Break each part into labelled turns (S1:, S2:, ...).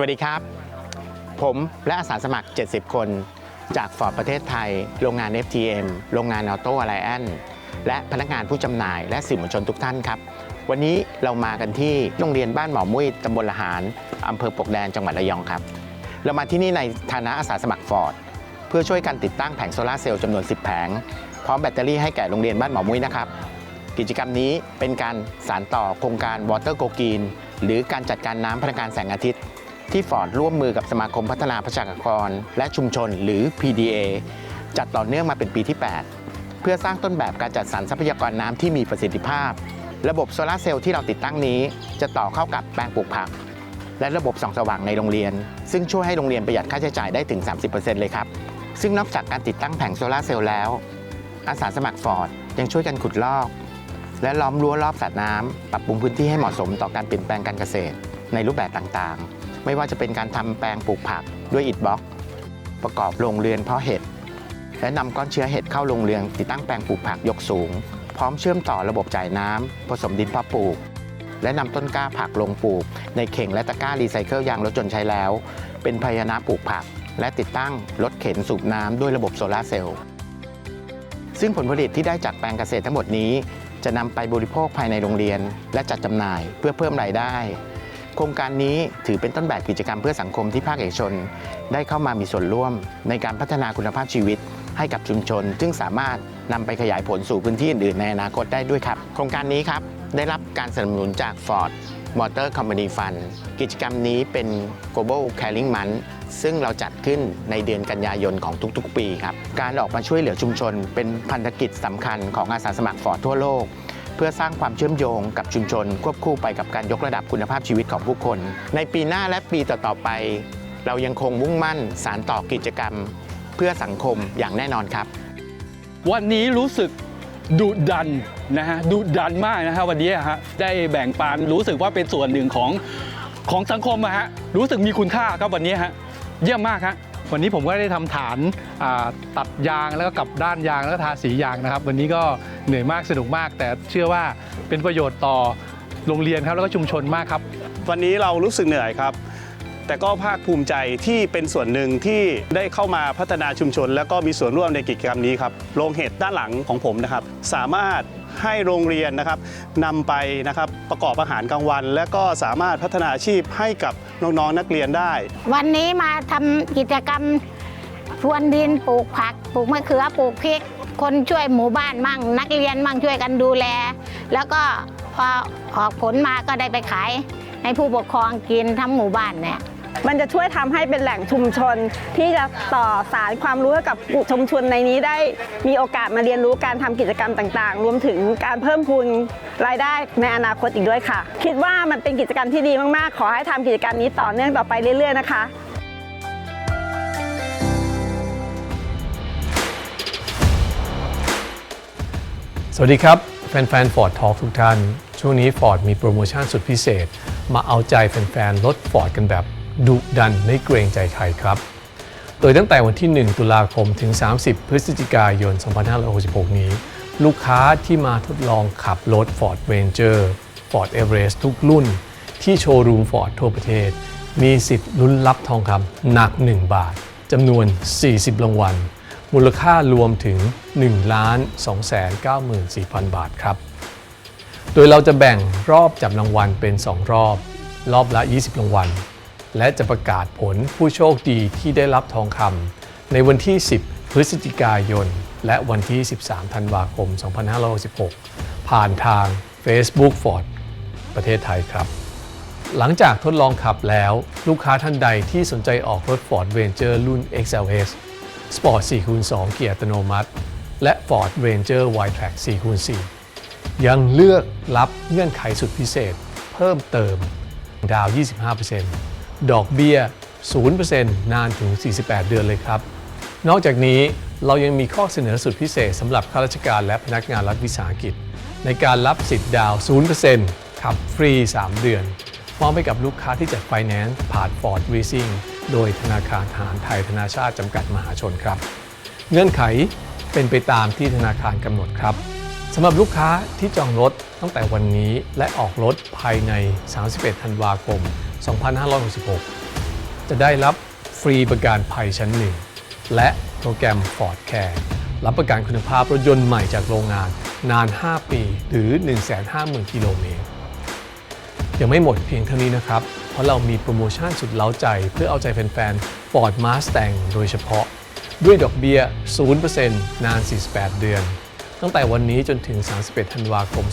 S1: วัสดีครับ ผมและอาสาสมัคร 70 คน จากฟอร์ดประเทศไทย โรงงาน FTM โรงงานออโต้อะไลแอนและพนักงานผู้จำหน่ายและสื่อมวลชนทุกท่านครับ วันนี้เรามากันที่โรงเรียนบ้านหมอมุ้ยตำบลละหารอำเภอปกแดนจังหวัดระยองครับ เรามาที่นี่ในฐานะอาสาสมัครฟอร์ดเพื่อช่วยกันติดตั้งแผงโซลาร์เซลล์จำนวน 10 แผง พร้อมแบตเตอรี่ให้แก่โรงเรียนบ้านหมอมุ้ยนะครับ กิจกรรมนี้เป็นการสานต่อโครงการ Water Go Green หรือการจัดการน้ำพลังงานแสงอาทิตย์ ที่ฟอร์ดร่วมมือกับสมาคมพัฒนาประชากร และชุมชนหรือ PDA จัดต่อเนื่องมาเป็นปีที่ 8 เพื่อสร้างต้นแบบการจัดสรรทรัพยากรน้ำที่มีประสิทธิภาพ ระบบโซลาร์เซลล์ที่เราติดตั้งนี้ จะต่อเข้ากับแปลงปลูกผัก และระบบส่องสว่างในโรงเรียน ซึ่งช่วยให้โรงเรียนประหยัดค่าใช้จ่ายได้ถึง 30%เลยครับ ซึ่งนอกจากการติดตั้งแผงโซลาร์เซลล์แล้ว อาสาสมัครฟอร์ดยังช่วยกันขุดลอก และล้อมรั้วรอบสระน้ำปรับปรุงพื้นที่ให้เหมาะสมต่อการเปลี่ยนแปลงการเกษตร ในรูปแบบต่างๆ ไม่ว่าจะเป็นการทำแปลงปลูกผักด้วยอิฐบล็อก ประกอบโรงเรือนเพาะเห็ดและนำก้อนเชื้อเห็ดเข้าโรงเรือนติดตั้งแปลงปลูกผักยกสูง พร้อมเชื่อมต่อระบบจ่ายน้ำผสมดินเพาะปลูก และนำต้นกล้าผักลงปลูก ในเข่งและตะกร้ารีไซเคิลยางรถจนต์ใช้แล้ว เป็นภานะปลูกผัก และติดตั้งรถเข็นสูบน้ำด้วยระบบโซลาร์เซลล์ซึ่งผลผลิตที่ได้จากแปลงเกษตรทั้งหมดนี้ จะนำไปบริโภคภายในโรงเรียน และจัดจำหน่ายเพื่อเพิ่มรายได้ โครงการนี้ถือเป็นต้นแบบกิจกรรมเพื่อสังคมที่ภาคเอกชน ได้เข้ามามีส่วนร่วม ในการพัฒนาคุณภาพชีวิต ให้กับชุมชน ซึ่งสามารถนำไปขยายผลสู่พื้นที่อื่นๆในอนาคตได้ด้วยครับ โครงการนี้ครับได้รับการสนับสนุนจาก Ford Motor Company Fund กิจกรรมนี้เป็น Global Caring Month ซึ่งเราจัดขึ้นในเดือนกันยายนของทุกๆ ปีครับ การออกมาช่วยเหลือชุมชน เป็นพันธกิจสำคัญของอาสาสมัครฟอร์ดทั่วโลก เพื่อสร้างความเชื่อมโยงกับชุมชน ควบคู่ไปกับการยกระดับคุณภาพชีวิตของผู้คน ในปีหน้าและปีต่อๆไป เรายังคงมุ่งมั่นสารต่อกิจกรรม เพื่อสังคมอย่างแน่นอนครับ
S2: วันนี้รู้สึกดุดันนะฮะดุดันมากนะฮะวันนี้ฮะได้แบ่งปันรู้สึกว่าเป็นส่วนหนึ่งของของสังคมอะฮะรู้สึกมีคุณค่าครับวันนี้ฮะเยี่ยมมากฮะ
S3: วันนี้ผมก็ได้ทำฐานตัดยางแล้วก็กลับด้านยางแล้วก็ทาสียางนะครับ วันนี้ก็ เหนื่อยมากสนุกมาก แต่เชื่อว่าเป็นประโยชน์ต่อโรงเรียนครับแล้วก็ชุมชนมากครับ
S4: วันนี้เรารู้สึกเหนื่อยครับ แต่ก็ภาคภูมิใจที่เป็นส่วนหนึ่งที่ได้เข้ามาพัฒนาชุมชน แล้วก็มีส่วนร่วมในกิจกรรมนี้ครับโรงเห็ดด้านหลังของผมนะครับ สามารถให้โรงเรียนนะครับนำไปนะครับประกอบอาหารกลางวัน และก็สามารถพัฒนาอาชีพให้กับน้องๆนักเรียนได้
S5: วันนี้มาทำกิจกรรมพรวนดินปลูกผักปลูกมะเขือปลูกพริก คนช่วยหมู่บ้านมั่ง นักเรียนมั่งช่วยกันดูแล แล้วก็พอออกผลมาก็ได้ไปขายให้ผู้ปกครองกินทั้งหมู่บ้านเนี่ย
S6: มันจะช่วยทำให้เป็นแหล่งชุมชน ที่จะต่อสารความรู้ให้กับชุมชนในนี้ได้มีโอกาสมาเรียนรู้การทำกิจกรรมต่างๆ รวมถึงการเพิ่มพูนรายได้ในอนาคตอีกด้วยค่ะ คิดว่ามันเป็นกิจกรรมที่ดีมากๆ ขอให้ทำกิจกรรมนี้ต่อเนื่องต่อไปเรื่อย ๆ นะคะ
S7: สวัสดีครับ แฟนๆ Ford Talk ทุกท่าน ช่วงนี้ Ford มีโปรโมชั่นสุดพิเศษ มาเอาใจแฟนๆรถ Ford กันแบบดุดันไม่เกรงใจใครครับ โดยตั้งแต่วันที่ 1 ตุลาคมถึง 30 พฤศจิกายน 2566 นี้ ลูกค้าที่มาทดลองขับรถ Ford Ranger Ford Everest ทุกรุ่น ที่โชว์รูม Ford ทั่วประเทศ มีสิทธิ์ลุ้นรับทองคำหนัก 1 บาทจำนวน 40 รางวัล มูลค่ารวมถึง 1 2 9 4 0 0 0 บาทครับ โดยเราจะแบ่งรอบจับรางวัลเป็น 2 รอบ รอบละ 20 รางวัล และจะประกาศผลผู้โชคดีที่ได้รับทองคำในวันที่ 10 พฤศจิกายน และวันที่ 13 ธันวาคม 2566 ผ่านทาง Facebook Ford ประเทศไทยครับ หลังจากทดลองขับแล้วลูกค้าท่านใดที่สนใจออกรถ Ford Ranger รุ่น XLS Sport 4x2 เกียร์อัตโนมัติ และ Ford Ranger Wildtrak 4x4 ยังเลือกรับเงื่อนไขสุดพิเศษ เพิ่มเติม ดาว 25%ดอกเบี้ย 0%นานถึง 48 เดือนเลยครับ นอกจากนี้เรายังมีข้อเสนอสุดพิเศษสำหรับข้าราชการและพนักงานรัฐวิสาหกิจ ในการรับสิทธิ์ดาว 0%ขับฟรี 3 เดือนมอบให้กับลูกค้าที่จัดไฟแนนซ์ผ่าน Ford Leasing โดยธนาคารทหารไทยธนาชาติจำกัดมหาชนครับ เงื่อนไขเป็นไปตามที่ธนาคารกำหนดครับสำหรับลูกค้าที่จองรถตั้งแต่วันนี้และออกรถภายใน 31 ธันวาคม 2566 จะได้รับฟรีประกันภัยชั้นหนึ่งและโปรแกรม Ford Care รับประกันคุณภาพรถยนต์ใหม่จากโรงงานนาน 5 ปี หรือ 150,000 กิโลเมตร ยังไม่หมดเพียงเท่านี้นะครับ เพราะเรามีโปรโมชั่นสุดเล้าใจ เพื่อเอาใจแฟนๆ Ford Mustang โดยเฉพาะ ด้วยดอกเบี้ย 0%นาน 48 เดือน ตั้งแต่วันนี้จนถึง 31 ธันวาคม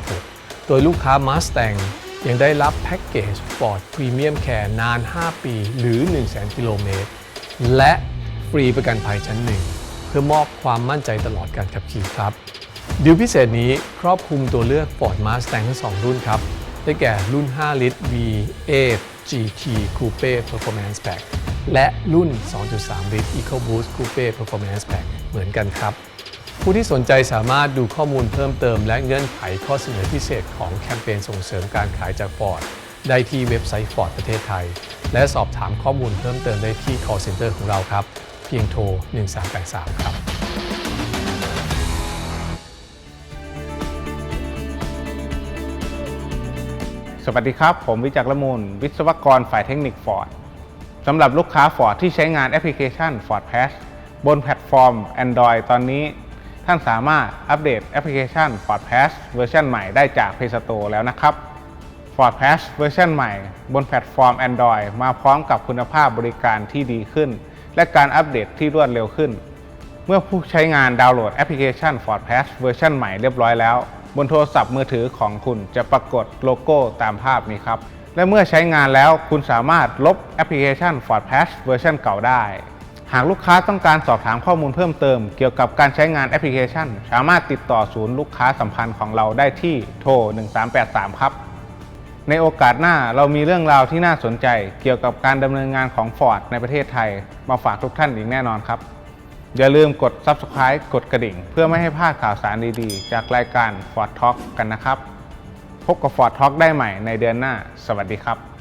S7: 2516 โดยลูกค้า Mustang ยังได้รับแพ็กเกจ Ford Premium Care นาน 5 ปี หรือ 100,000 กิโลเมตร และฟรีประกันภัยชั้นหนึ่ง เพื่อมอบความมั่นใจตลอดการขับขี่ครับ ดีลพิเศษนี้ครอบคลุมตัวเลือก Ford Mustang ทั้ง 2 รุ่นครับ ได้แก่รุ่น 5 ลิตร V8 GT Coupe Performance Pack และรุ่น 2.3 ลิตร EcoBoost Coupe Performance Pack เหมือนกันครับ ผู้ที่สนใจสามารถดูข้อมูลเพิ่มเติม และเงื่อนไขข้อเสนอพิเศษของแคมเปญส่งเสริมการขายจาก Ford ได้ที่เว็บไซต์ Ford ประเทศไทย และสอบถามข้อมูลเพิ่มเติมได้ที่ call center ของเราครับ เพียงโทร 1383 ครับ
S8: สวัสดีครับ ผมวิจักรละมูล วิศวกรฝ่ายเทคนิคฟอร์ดสำหรับลูกค้า Ford ที่ใช้งานแอปพลิเคชัน Ford Pass บนแพลตฟอร์ม Android ตอนนี้ ท่านสามารถอัปเดตแอปพลิเคชัน Ford Pass เวอร์ชันใหม่ได้จาก Play Store แล้วนะครับ Ford Pass เวอร์ชันใหม่บนแพลตฟอร์ม Android มาพร้อมกับคุณภาพบริการที่ดีขึ้น และการอัปเดตที่รวดเร็วขึ้น เมื่อผู้ใช้งานดาวน์โหลดแอปพลิเคชัน Ford Pass เวอร์ชันใหม่เรียบร้อยแล้ว บนโทรศัพท์มือถือของคุณจะปรากฏโลโก้ตามภาพนี้ครับ และเมื่อใช้งานแล้วคุณสามารถลบแอปพลิเคชัน Ford Pass เวอร์ชันเก่าได้ หากลูกค้าต้องการสอบถามข้อมูลเพิ่มเติม เกี่ยวกับการใช้งานแอปพลิเคชัน สามารถติดต่อศูนย์ลูกค้าสัมพันธ์ของเราได้ที่โทร 1383 ครับ ในโอกาสหน้าเรามีเรื่องราวที่น่าสนใจ เกี่ยวกับการดำเนินงานของ Ford ในประเทศไทย มาฝากทุกท่านอีกแน่นอนครับ อย่าลืมกด Subscribe กดกระดิ่ง เพื่อไม่ให้พลาดข่าวสารดีๆ จากรายการ Ford Talk กันนะครับ พบกับ Ford Talk ได้ใหม่ในเดือนหน้า สวัสดีครับ